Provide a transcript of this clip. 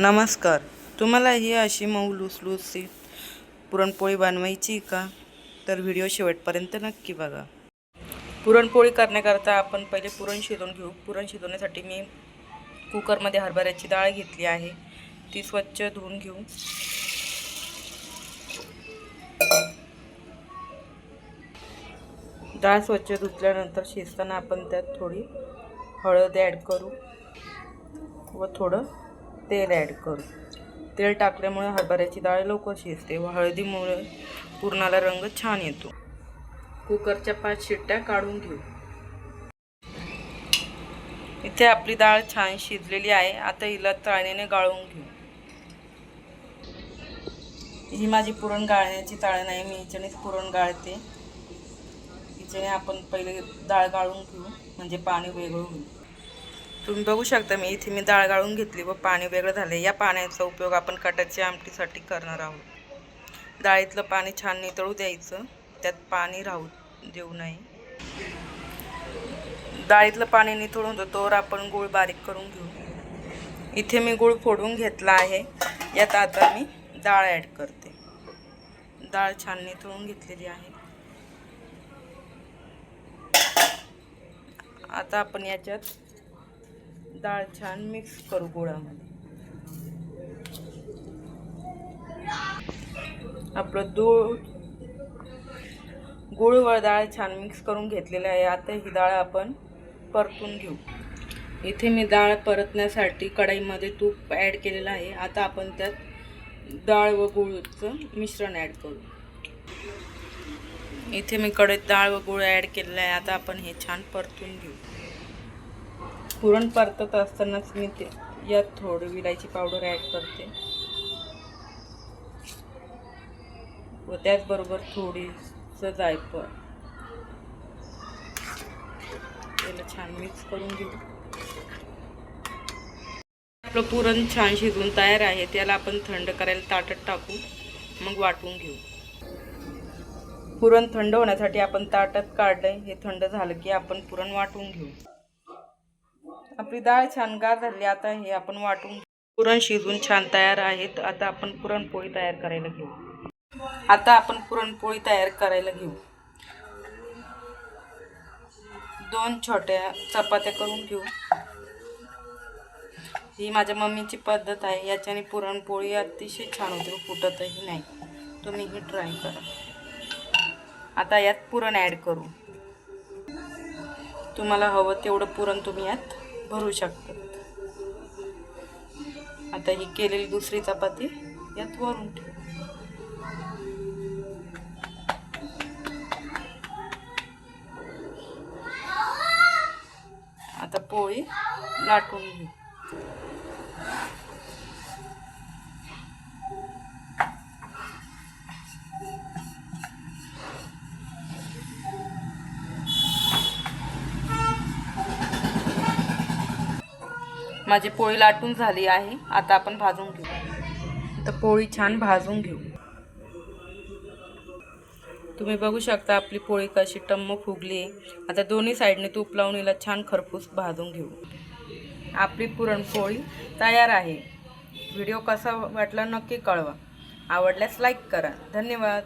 नमस्कार. तुम्हाला ही अशी मऊ लुसलुसीत पुरणपोळी बनवायची का? तर व्हिडिओ शेवटपर्यंत नक्की बघा. पुरणपोळी करण्याकरता आपण पहिले पुरण शिजवून घेऊ. पुरण शिजवण्यासाठी मी कुकरमध्ये हरभऱ्याची डाळ घेतली आहे. ती स्वच्छ धुवून घेऊ. डाळ स्वच्छ धुतल्यानंतर शिजताना आपण त्यात थोडी हळद ॲड करू व थोडं तेल ॲड करू. तेल टाकल्यामुळे हरभऱ्याची डाळ लवकर शिजते व हळदीमुळे पुरणाला रंग छान येतो. कुकरच्या पाच शिट्ट्या काढून घेऊ. इथे आपली डाळ छान शिजलेली आहे. आता हिला तळण्याने गाळून घेऊ. ही माझी पुरण गाळण्याची चाळण आहे. मी हिच्यानेच पुरण गाळते. हिच्याने आपण पहिले डाळ गाळून घेऊ. म्हणजे पाणी वेगळं होईल. तुम्ही बघू शकता मी इथे मी डाळ गाळून घेतली व पाणी वेगळं झालं या पाण्याचा उपयोग आपण कटाच्या आमटीसाठी करणार आहोत. डाळीतलं पाणी छान नितळू द्यायचं. त्यात पाणी राहू देऊ नये. डाळीतलं पाणी निथळून होतं तोवर आपण गूळ बारीक करून घेऊ. इथे मी गूळ फोडून घेतला आहे. यात आता मी डाळ ॲड करते. डाळ छान निथळून घेतलेली आहे. आता आपण याच्यात डाळ छान मिक्स करू गुळामध्ये. आपलं दूळ गुळ व डाळ छान मिक्स करून घेतलेली आहे. आता ही डाळ आपण परतून घेऊ. इथे मी डाळ परतण्यासाठी कढाईमध्ये तूप ॲड केलेलं आहे. आता आपण त्यात डाळ व गुळचं मिश्रण ॲड करू. इथे मी कढईत डाळ व गुळ ॲड केलेलं आहे. आता आपण हे छान परतून घेऊ. पुरण परतत असतानाच मी ते यात थोडं विलायची पावडर ॲड करते. व त्याचबरोबर थोडीसं जायफळ. त्याला छान मिक्स करून घेऊ. आपलं पुरण छान शिजून तयार आहे. त्याला आपण थंड करायला ताटत टाकू. मग वाटून घेऊ. पुरण थंड होण्यासाठी आपण ताटात काढलंय. हे थंड झालं की आपण पुरण वाटून घेऊ. आपली डाळ छान गार झाली आता हे आपण वाटून पुरण शिजून छान तयार आहेत. आता आपण पुरणपोळी तयार करायला घेऊ. आता आपण पुरणपोळी तयार करायला घेऊ. दोन छोट्या चपात्या करून घेऊ. ही माझ्या मम्मीची पद्धत आहे. याच्याने पुरणपोळी अतिशय छान होते. फुटतही नाही. तुम्हीही ट्राय करा. आता यात पुरण ॲड करू. तुम्हाला हवं तेवढं पुरण तुम्ही यात भरू शकतात आता ही केलेली दुसरी चपाती यात वरून ठेवू. आता पोळी लाटून घेऊ माझी पोळी लाटून झाली आहे. आता आपण भाजून घेऊ. आता पोळी छान भाजून घेऊ. तुम्ही बघू शकता आपली पोळी कशी टम्म फुगली आहे. आता दोन्ही साईडने तूप लावून हिला छान खरपूस भाजून घेऊ. आपली पुरणपोळी तयार आहे. व्हिडिओ कसा वाटला नक्की कळवा. आवडल्यास लाईक करा. धन्यवाद.